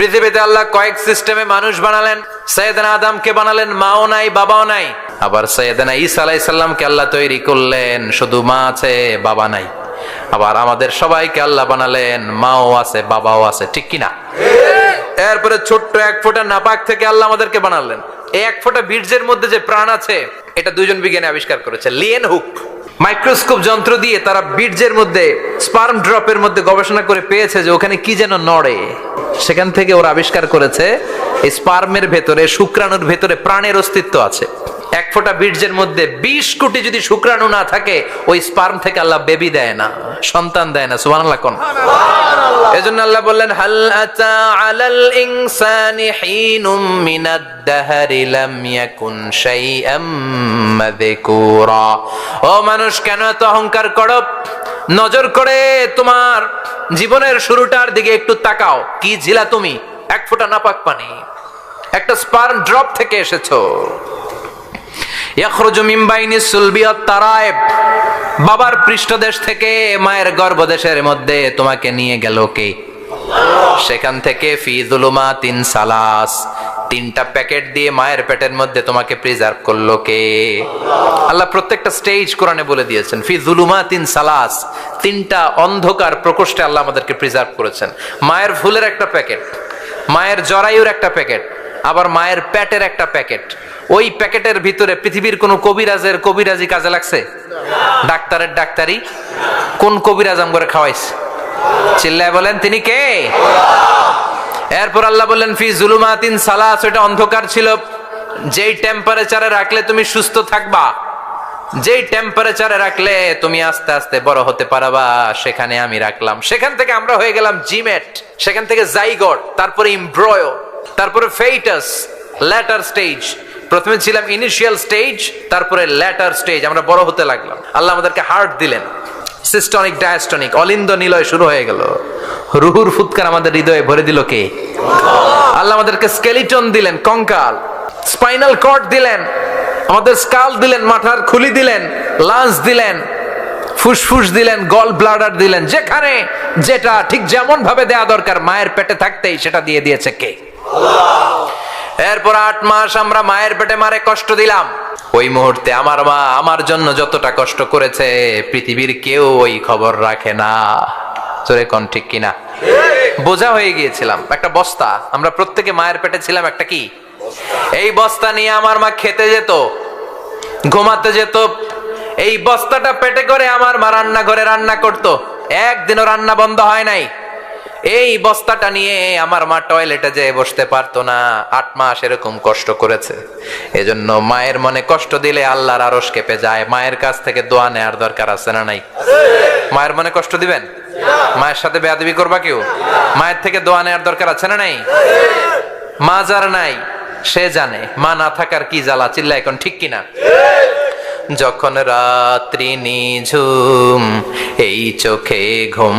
পৃথিবীতে আল্লাহ কয়েক সিস্টেমে মানুষ বানালেন। সৈয়দনা আদমকে বানালেন, মাও নাই, বাবাও নাই। আবার সৈয়দনা ঈসা আলাইসাল্লামকে আল্লাহ তৈরি করলেন, শুধু মা আছে, বাবা নাই। আবার আমাদের সবাইকে আল্লাহ বানালেন, মাও আছে, বাবাও আছে, ঠিক কিনা? এরপরে ছোট্ট এক ফোঁটা নাপাক থেকে আল্লাহ আমাদেরকে বানালেন। এই এক ফোঁটা বীর্যের মধ্যে যে প্রাণ আছে, এটা দুইজন বিজ্ঞানী আবিষ্কার করেছে। Leyen hook. মাইক্রোস্কোপ যন্ত্র দিয়ে তারা বীর্যের মধ্যে, স্পার্ম ড্রপের মধ্যে গবেষণা করে পেয়েছে যে ওখানে কি যেন নড়ে। সেখান থেকে ওরা আবিষ্কার করেছে, এই স্পার্মের ভেতরে, শুক্রাণুর ভেতরে প্রাণের অস্তিত্ব আছে। এক ফোঁটা বীর্যের মধ্যে বিশ কোটি যদি শুক্রাণু না থাকে ওই স্পার্ম থেকে আল্লাহ বেবি দেয় না সন্তান দেয় না সুবহানাল্লাহ কোন? এজন্য আল্লাহ বললেন হাল আতা আলাল ইনসানি হিনুম মিনাদ দাহরি লাম ইয়াকুন শাইআম মাযকুরা। ও মানুষ কেন এত অহংকার করো? নজর করে তোমার জীবনের শুরুটার দিকে একটু তাকাও। কি ঝিলা তুমি? এক ফোঁটা নাপাক পানি। একটা স্পার্ম ড্রপ থেকে এসেছ। ইয়াখরুজু মিন বাইনি তারায়েব। বাবার পৃষ্ঠদেশ থেকে মায়ের গর্ভদেশের মধ্যে তোমাকে নিয়ে গেল কে? সেখান থেকে ফি জুলুমা তিন সালাস। তিনটা প্যাকেট দিয়ে মায়ের পেটের মধ্যে তোমাকে প্রিজার্ভ করল কে? আল্লাহ প্রত্যেকটা স্টেজ কোরআনে বলে দিয়েছেন, ফি জুলুমা তিন সালাস। তিনটা অন্ধকার প্রকোষ্ঠে আল্লাহ আমাদেরকে প্রিজার্ভ করেছেন। মায়ের ফুলের একটা প্যাকেট, মায়ের জরায়ুর একটা প্যাকেট, আবার মায়ের প্যাটের একটা প্যাকেট। ওই প্যাকেটের ভিতরে পৃথিবীর কোন কবিরাজের কবিরাজি কাজে লাগছে? ডাক্তারের ডাক্তারি। কোন কবিরাজ আম করে খাওয়াইছে? চিল্লায় বলেন, তিনি কে? এরপর আল্লাহ বললেন, ফি জুলুমাতিন সালাস ওটা অন্ধকার ছিল। যেই টেম্পারেচারে রাখলে তুমি সুস্থ থাকবা, যেই টেম্পারেচারে রাখলে তুমি আস্তে আস্তে বড় হতে পারবা, সেখানে আমি রাখলাম। সেখান থেকে আমরা হয়ে গেলাম জিমেট, সেখান থেকে জাইগট, তারপরে ইমব্রয়, তারপরে ফেইটাস ল্যাটার স্টেজ প্রথমে ছিলাম ইনিশিয়াল স্টেজ তারপরে ল্যাটার স্টেজ আমরা বড় হতে লাগলাম। আল্লাহ আমাদেরকে হার্ট দিলেন। সিস্টনিক ডায়াস্টনিক অলিন্দ নিলয় শুরু হয়ে গেল। রুহুর ফুৎকার আমাদের হৃদয়ে ভরে দিল কে? আল্লাহ আমাদেরকে স্কেলিটন দিলেন, কঙ্কাল। স্পাইনাল কর্ড দিলেন। আমাদের স্কাল দিলেন, মাথার খুলি দিলেন লাঞ্চ দিলেন, ফুসফুস দিলেন গল ব্লাডার দিলেন, যেখানে যেটা ঠিক যেমন ভাবে দেয়া দরকার, মায়ের পেটে থাকতেই সেটা দিয়ে দিয়েছে কে? এরপর আট মাস আমরা মায়ের পেটে মারে কষ্ট দিলাম। ওই মুহূর্তে আমার মা আমার জন্য যতটা কষ্ট করেছে, পৃথিবীর কেউ ওই খবর রাখে না। তোরে কোন ঠিক কিনা? বোঝা হয়ে গিয়েছিলাম। একটা বস্তা। আমরা প্রত্যেকে মায়ের পেটে ছিলাম একটা কি? এই বস্তা নিয়ে আমার মা খেতে যেত, ঘুমাতে যেত। এই বস্তাটা পেটে করে আমার মা রান্না ঘরে রান্না করতো। একদিনও রান্না বন্ধ হয় নাই। এই বস্তাটা নিয়ে আমার মা টয়লেটে যেয়ে বসতে পারতো না। আট মাস এরকম কষ্ট করেছে। এজন্য মায়ের মনে কষ্ট দিলে আল্লাহর আরস কেঁপে যায়। মায়ের কাছ থেকে দোয়া নেওয়ার দরকার আছে না নাই? মায়ের মনে কষ্ট দিবেন? মায়ের সাথে বেয়াদবি করবা কেউ? মায়ের থেকে দোয়া নেওয়ার দরকার আছে না নাই? মা যার নাই, সে জানে। মা না থাকার কি জ্বালা? চিল্লা, এখন ঠিক কিনা? যখন রাত্রি নিঝুম, এই চোখে ঘুম।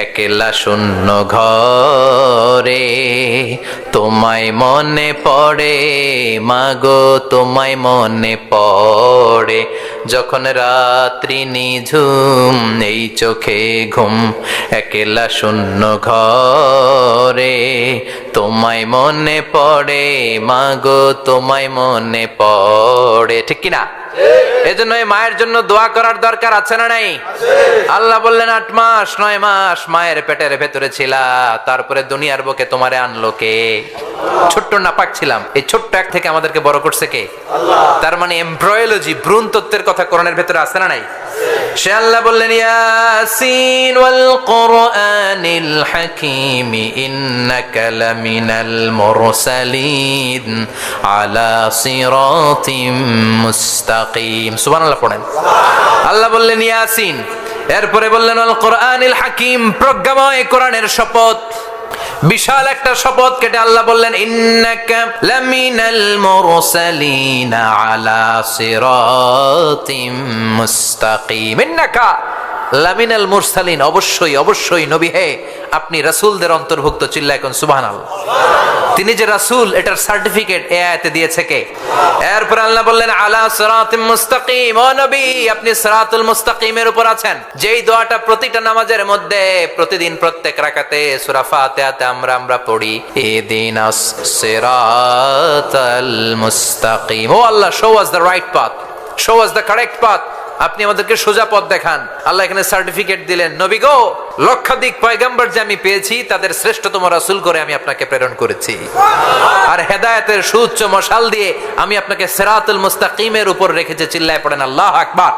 একলা শূন্য ঘরে তোমায় মনে পড়ে মাগো তোমায় মনে পড়ে। যখন রাত্রি নিঝুম এই চোখে ঘুম একলা শূন্য ঘরে। তোমায় মনে পড়ে মাগো তোমায় মনে পড়ে। ঠিক কিনা? এজন্য এই মায়ের জন্য দোয়া করার দরকার আছে না নাই? আল্লাহ বললেন আট মাস নয় মাস মায়ের পেটের ভেতরে ছিলা তারপরে দুনিয়ার বুকে তোমারে আনলো কে? ছোট্ট নাপাক ছিলাম। এই ছোট্ট এক থেকে আমাদেরকে বড় করছে কে? তার মানে এমব্রয়োলজি ভ্রূণ তত্ত্বের কথা কোরআনের ভেতরে আছে না নাই? সে আল্লাহ বললেন, ইয়াসিন ওয়াল কোরআনিল হাকিম ইন্নাকা লামিনাল মুরসালিন আলা সিরাতিম মুস্তাকিম। সুবহানাল্লাহ পড়েন। আল্লাহ বললেন, ইয়াসিন। এরপরে বললেন আল কোরআনিল হাকিম, প্রজ্ঞাময় কোরআনের শপথ। বিশাল একটা শপথ কেটে আল্লাহ বললেন ইন্নাকা লামিনাল মুরসালিন আলা সিরাতিম মুস্তাকিম। ইন্নাকা লামিনাল মুরসালিন, অবশ্যই অবশ্যই নবী হে, আপনি রাসূলদের অন্তর্ভুক্ত চিল্লা এখন সুবহানাল্লাহ। তিনি যে রাসূল, এটার সার্টিফিকেট এ আয়াতে দিয়েছে কে? এরপর আল্লাহ বললেন, আলা সিরাতিম মুস্তাকিম ও নবী, আপনি সিরাতুল মুস্তাকিমের উপর আছেন। যেই দোয়াটা প্রতিটা নামাজের মধ্যে, প্রতিদিন প্রত্যেক রাকাতে, সূরা ফাতিহাতে আমরা আমরা পড়ি, ইহদিনাস সিরাতাল মুস্তাকিম ও Allah show us the right path show us the correct path আপনি আমাদেরকে সোজা পথ দেখান। আল্লাহ এখানে সার্টিফিকেট দিলেন, নবী গো, লক্ষাধিক পয়গাম্বর যে আমি পেয়েছি, তাদের শ্রেষ্ঠতম রাসুল করে আমি আপনাকে প্রেরণ করেছি। আর হেদায়তের সুচ্চ মশাল দিয়ে আমি আপনাকে সেরাতুল মুস্তাকিমের উপর রেখেছি, চিল্লায় পড়েন, আল্লাহ আকবার।